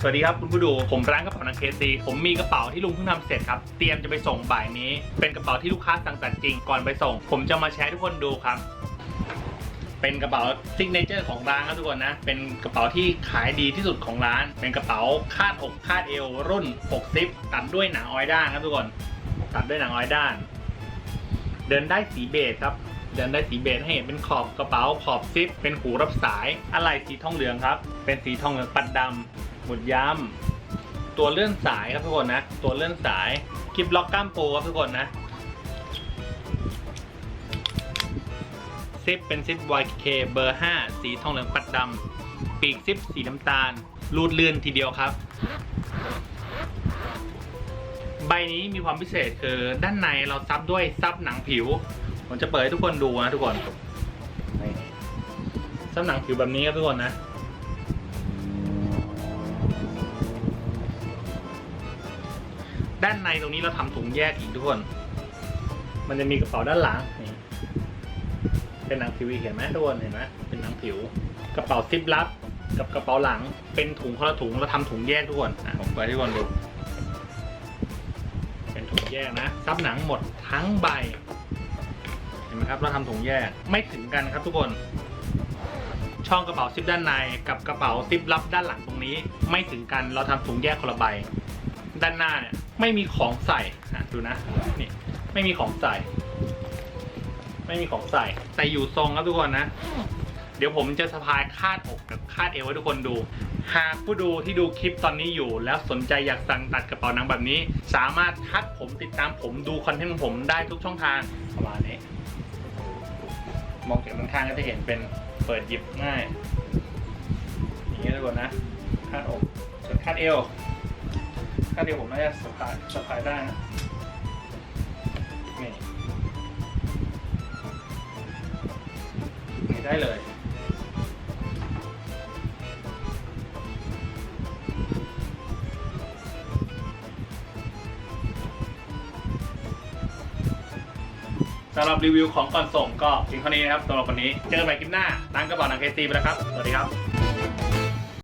สวัสดีครับคุณผู้ดูผมร้านกระเป๋านังเคซีผมมีกระเป๋าที่ลุงเพิ่งทำเสร็จครับ เตรียมจะไปส่งบ่ายนี้ เป็นกระเป๋าที่ลูกค้าสั่งตัดจริงก่อนไปส่ง ผมจะมาแชร์ให้ทุกคนดูครับ เป็นกระเป๋าซิกเนเจอร์ของร้านครับทุกคนนะ เป็นกระเป๋าที่ขายดีที่สุดของร้าน เป็นกระเป๋าคาดอกคาดเอวรุ่น6ซิปตัดด้วยหนังออยด้านครับทุกคน ตัดด้วยหนังออยด้าน เดินได้สีเบจครับ เดินได้สีเบจให้เห็นเป็นขอบกระเป๋าขอบซิป เป็นหูรับสายอะไรสีทองเหลืองครับ เป็นสีทองเหลืองปัดดำหมุดย้ำตัวเลื่อนสายครับทุกคนนะ ตัวเลื่อนสายคลิปล็อกกล้ามปูครับทุกคนนะซิปเป็นซิป YK เบอร์ 5 สีทองเหลืองปัดดำปีกซิปสีน้ำตาล รูดเลื่อนทีเดียวครับ ใบนี้มีความพิเศษคือด้านในเราซับด้วยซับหนังผิว ผมจะเปิดให้ทุกคนดูนะทุกคนนี่ซับหนังผิวแบบนี้ครับทุกคนนะ ด้านในตรงนี้เราทำถุงแยกอีกทุกคน มันจะมีกระเป๋าด้านหลังนี่เป็นหนังผิวอีกเห็นไหมทุกคนเห็นไหมเป็นหนังผิว กระเป๋าซิปลับกับกระเป๋าหลัง เป็นถุงคนละถุงเราทำถุงแยกทุกคนอะผมเปิดให้ทุกคนดูเป็นถุงแยกนะซับหนังหมดทั้งใบเห็นไหมครับ เราทำถุงแยกไม่ถึงกันครับทุกคน ช่องกระเป๋าซิปด้านในกับกระเป๋าซิปลับด้านหลังตรงนี้ ไม่ถึงกันเราทำถุงแยกคนละใบด้านหน้าเนี่ยไม่มีของใส่ดูนะนี่ไม่มีของใส่ ไม่มีของใส่ แต่อยู่ทรงครับทุกคนนะ เดี๋ยวผมจะสะพายคาดอกกับคาดเอวให้ทุกคนดู หากผู้ดูที่ดูคลิปตอนนี้อยู่ แล้วสนใจอยากสั่งตัดกระเป๋าหนังแบบนี้ สามารถทักผมติดตามผมดูคอนเทนต์ของผมได้ทุกช่องทางประมาณนี้ มองจากด้านข้างก็จะเห็นเป็นเปิดหยิบง่าย อย่างนี้ทุกคนนะคาดอกส่วนคาดเอวคาดเอวผมน่าจะสะพายสะพายได้นะนี่นี่ได้เลย สำหรับรีวิวของก่อนส่งก็ถึงเท่านี้นะครับสำหรับวันนี้ เจอกันใหม่คลิปหน้าร้านกระเป๋าหนังเคซีไปแล้วครับ สวัสดีครับ